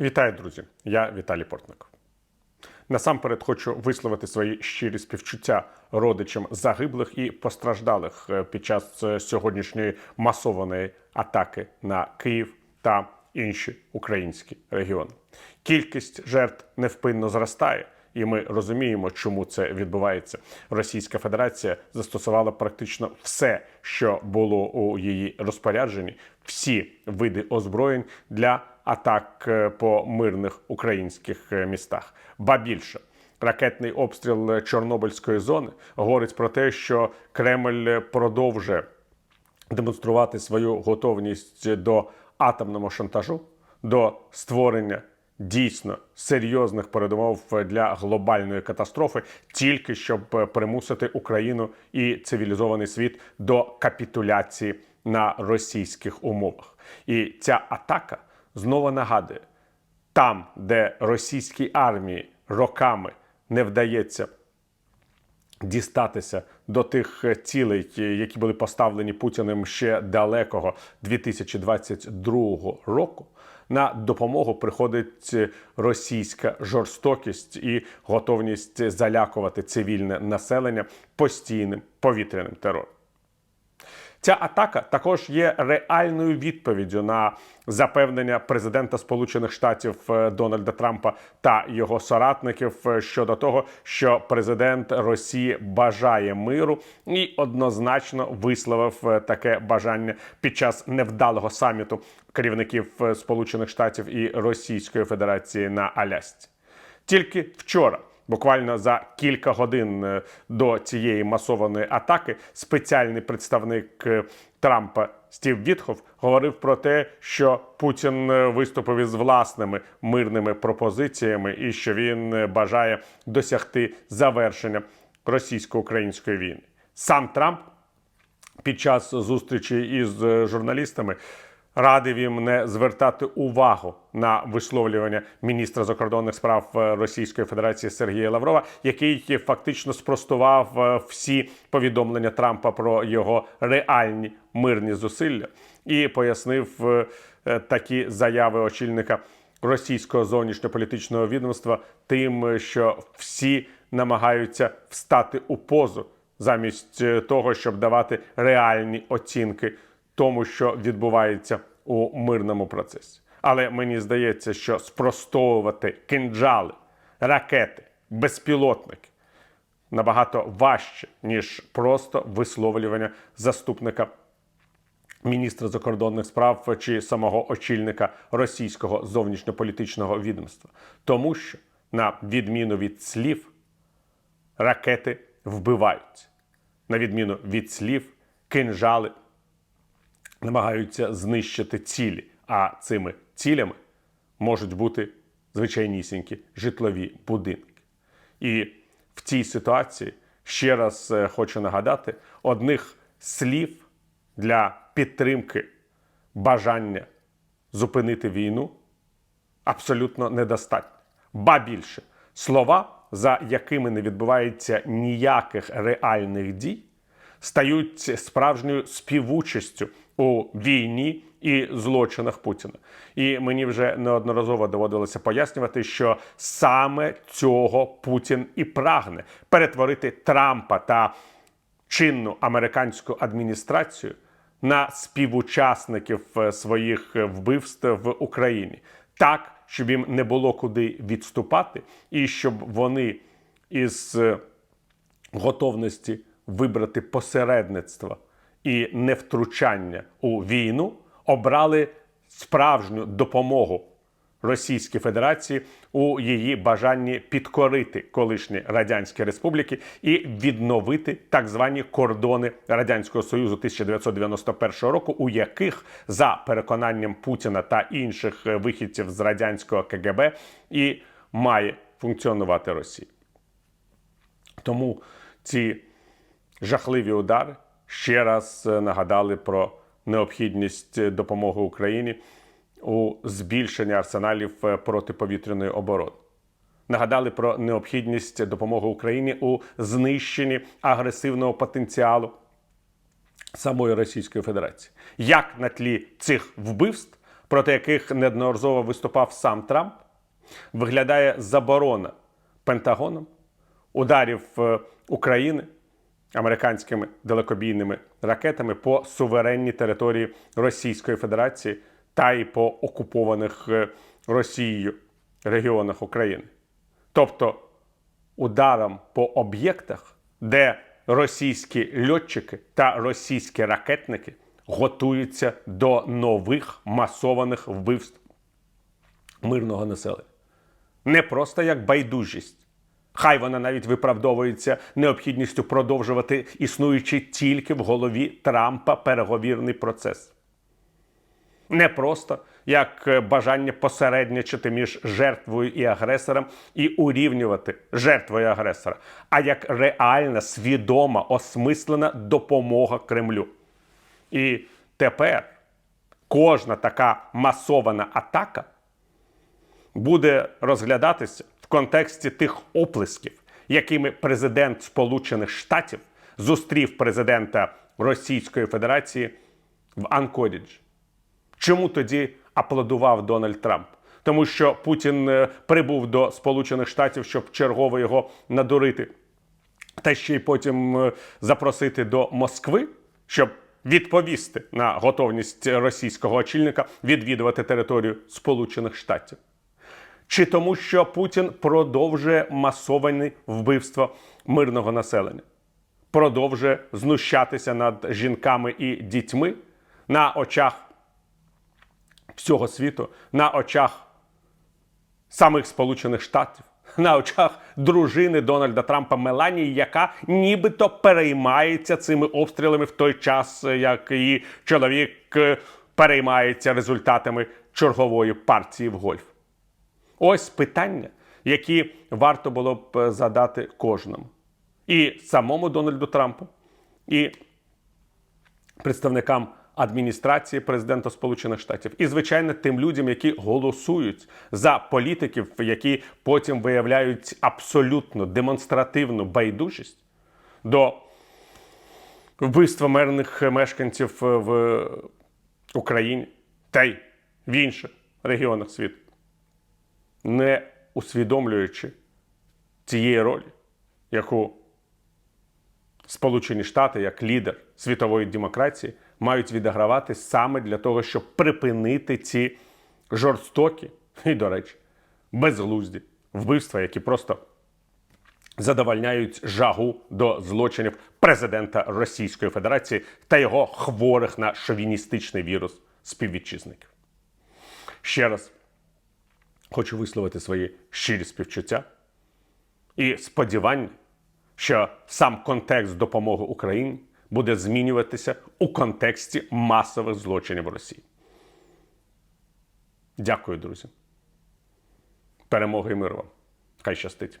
Вітаю, друзі! Я Віталій Портник. Насамперед хочу висловити свої щирі співчуття родичам загиблих і постраждалих е, під час е, сьогоднішньої масованої атаки на Київ та інші українські регіони. Кількість жертв невпинно зростає. І ми розуміємо, чому це відбувається. Російська Федерація застосувала практично все, що було у її розпорядженні, всі види озброєнь для атак е, по мирних українських е, містах. Ба більше. Ракетний обстріл Чорнобильської зони говорить про те, що Кремль продовжує демонструвати свою готовність до атомного шантажу, до створення дійсно серйозних передумов для глобальної катастрофи, тільки щоб примусити Україну і цивілізований світ до капітуляції на російських умовах. І ця атака знову нагадує там, де російській армії роками не вдається дістатися до тих цілей, які були поставлені Путіним ще далекого 2022 року. На допомогу приходить російська жорстокість і готовність залякувати цивільне населення постійним повітряним терором. Ця атака також є реальною відповіддю на запевнення президента Сполучених Штатів е, Дональда Трампа та його соратників е, щодо того, що президент Росії бажає миру і однозначно висловив е, таке бажання під час невдалого саміту керівників Сполучених Штатів і Російської Федерації на Алясці. Тільки вчора. Буквально за кілька годин е, до цієї масованої атаки спеціальний представник е, Трампа Стів Вітхов говорив про те, що Путін е, виступив із власними мирними пропозиціями і що він бажає досягти завершення російсько-української війни. Сам Трамп під час зустрічі із журналістами радив їм не звертати увагу на висловлювання міністра закордонних справ е, Російської Федерації Сергія Лаврова, який фактично спростував е, всі повідомлення Трампа про його реальні мирні зусилля і пояснив е, такі заяви очільника російського зовнішньополітичного відомства тим, що всі намагаються встати у позу замість того, щоб давати реальні оцінки тому, що відбувається у мирному процесі. Але мені здається, що спростовувати кинджали, ракети, безпілотники набагато важче, ніж просто висловлювання заступника міністра закордонних справ чи самого очільника російського зовнішньополітичного відомства. Тому що, на відміну від слів, ракети вбиваються. На відміну від слів, кинжали намагаються знищити цілі, а цими цілями можуть бути звичайнісінькі житлові будинки. І в цій ситуації ще раз е, хочу нагадати: одних слів для підтримки бажання зупинити війну абсолютно недостатньо. Ба більше слова, за якими не відбувається ніяких реальних дій, стають справжньою співучастю у війні і злочинах Путіна. І мені вже неодноразово доводилося пояснювати, що саме цього Путін і прагне перетворити Трампа та чинну американську адміністрацію на співучасників е, своїх вбивств в Україні, так щоб їм не було куди відступати, і щоб вони із е, готовності вибрати посередництво і невтручання у війну обрали справжню допомогу Російській Федерації у її бажанні підкорити колишні радянські республіки і відновити так звані кордони радянського союзу 1991 року, у яких за переконанням Путіна та інших вихідців з радянського КГБ і має функціонувати Росія. Тому ці жахливі удари ще раз е, нагадали про необхідність допомоги Україні у збільшенні арсеналів е, протиповітряної оборони. Нагадали про необхідність допомоги Україні у знищенні агресивного потенціалу самої Російської Федерації. Як на тлі цих вбивств проти яких неодноразово виступав сам Трамп, виглядає заборона Пентагоном ударів е, України американськими далекобійними ракетами по суверенній території Російської Федерації та й по окупованих е, Росією регіонах України. Тобто ударом по об'єктах, де російські льотчики та російські ракетники готуються до нових масованих вбивств мирного населення. Не просто як байдужість. Хай вона навіть виправдовується необхідністю продовжувати існуючий тільки в голові Трампа переговірний процес. Не просто як е, бажання посереднячити між жертвою і агресором і урівнювати жертву і агресора, а як реальна, свідома, осмислена допомога Кремлю. І тепер кожна така масована атака буде розглядатися контексті тих оплесків, якими президент Сполучених Штатів зустрів президента Російської Федерації в Анкоріджі. Чому тоді аплодував Дональд Трамп? Тому що Путін е, прибув до Сполучених Штатів, щоб чергово його надурити, та ще й потім е, запросити до Москви, щоб відповісти на готовність російського очільника відвідувати територію Сполучених Штатів. Чи тому, що Путін продовжує масовані вбивства мирного населення, продовжує знущатися над жінками і дітьми на очах всього світу, на очах самих Сполучених Штатів, на очах дружини Дональда Трампа Меланії, яка нібито переймається цими обстрілами в той час, як її чоловік е, переймається результатами чергової партії в гольф. Ось питання, які варто було б е, задати кожному. І самому Дональду Трампу, і представникам адміністрації президента Сполучених Штатів, і, звичайно, тим людям, які голосують за політиків, які потім виявляють абсолютно демонстративну байдужість до вбивства мирних мешканців в Україні та й в інших регіонах світу не усвідомлюючи цієї ролі, яку Сполучені Штати як лідер світової демократії мають відігравати саме для того, щоб припинити ці жорстокі і, до речі, безглузді вбивства, які просто задовольняють жагу до злочинів президента Російської Федерації та його хворих на шовіністичний вірус співвітчизників. Ще раз хочу висловити свої щирі співчуття і сподівання, що сам контекст допомоги Україні буде змінюватися у контексті масових злочинів Росії. Дякую, друзі. Перемоги і миру вам. Хай щастить.